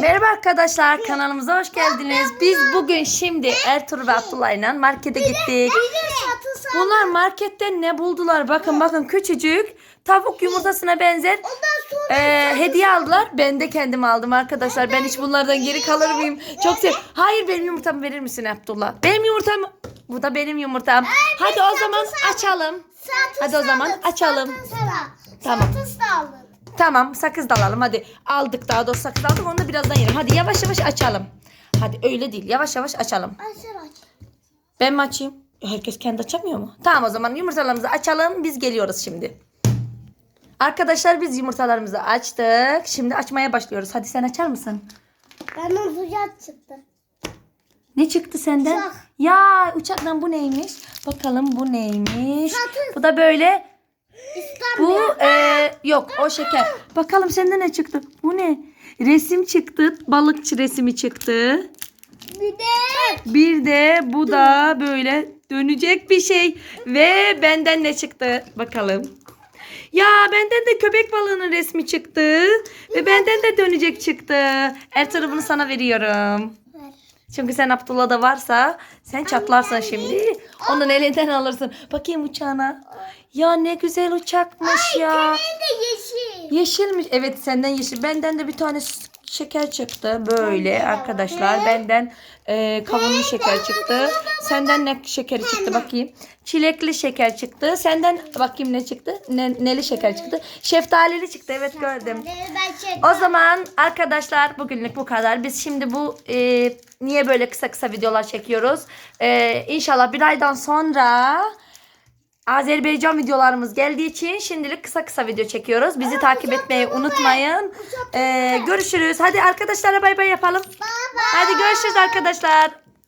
Merhaba arkadaşlar kanalımıza hoş geldiniz. Biz bugün şimdi Ertuğrul ve Abdullah ile markete gittik. Bunlar marketten ne buldular? Bakın bakın küçücük tavuk yumurtasına benzer ee, hediye aldılar. Ben de kendim aldım arkadaşlar. Ben hiç bunlardan geri kalır mıyım? Çok sev. Hayır benim yumurtamı verir misin Abdullah? Benim yumurtam. Bu da benim yumurtam. Hadi o zaman açalım. Hadi o zaman açalım. Tamam. Tamam sakız da alalım hadi. Aldık daha doğrusu sakız aldık onu da birazdan yerim. Hadi yavaş yavaş açalım. Hadi öyle değil yavaş yavaş açalım. Aç. Ben mi açayım? Herkes kendi açamıyor mu? Tamam o zaman yumurtalarımızı açalım. Biz geliyoruz şimdi. Arkadaşlar biz yumurtalarımızı açtık. Şimdi açmaya başlıyoruz. Hadi sen açar mısın? Bana sıcak çıktı. Ne çıktı senden? Uçak. Ya uçaktan bu neymiş? Bakalım bu neymiş? Sakız. Bu da böyle. İstanbul. Bu e, yok o şeker. Bakalım sende ne çıktı? Bu ne? Resim çıktı. Balıkçı resmi çıktı. Bir de Bir de bu da böyle dönecek bir şey. Ve benden ne çıktı? Bakalım. Ya benden de köpek balığının resmi çıktı. Ve benden de dönecek çıktı. Ertuğrul bunu sana veriyorum. Çünkü sen Abdullah'da varsa sen çatlarsın şimdi. Onun elinden alırsın. Bakayım uçağına. Ya ne güzel uçakmış ya. Senin de yeşil. Yeşilmiş. Evet senden yeşil. Benden de bir tane şeker çıktı. Böyle arkadaşlar. Benden e, kavunlu şeker çıktı. Senden ne şekeri çıktı bakayım. Çilekli şeker çıktı. Senden bakayım ne çıktı? Ne, neli şeker çıktı? Şeftalili çıktı. Evet gördüm. O zaman arkadaşlar bugünlük bu kadar. Biz şimdi bu e, niye böyle kısa kısa videolar çekiyoruz? E, inşallah bir aydan sonra Azerbaycan videolarımız geldiği için şimdilik kısa kısa video çekiyoruz. Bizi takip etmeyi unutmayın. E, görüşürüz. Hadi arkadaşlara bay bay yapalım. Hadi görüşürüz arkadaşlar.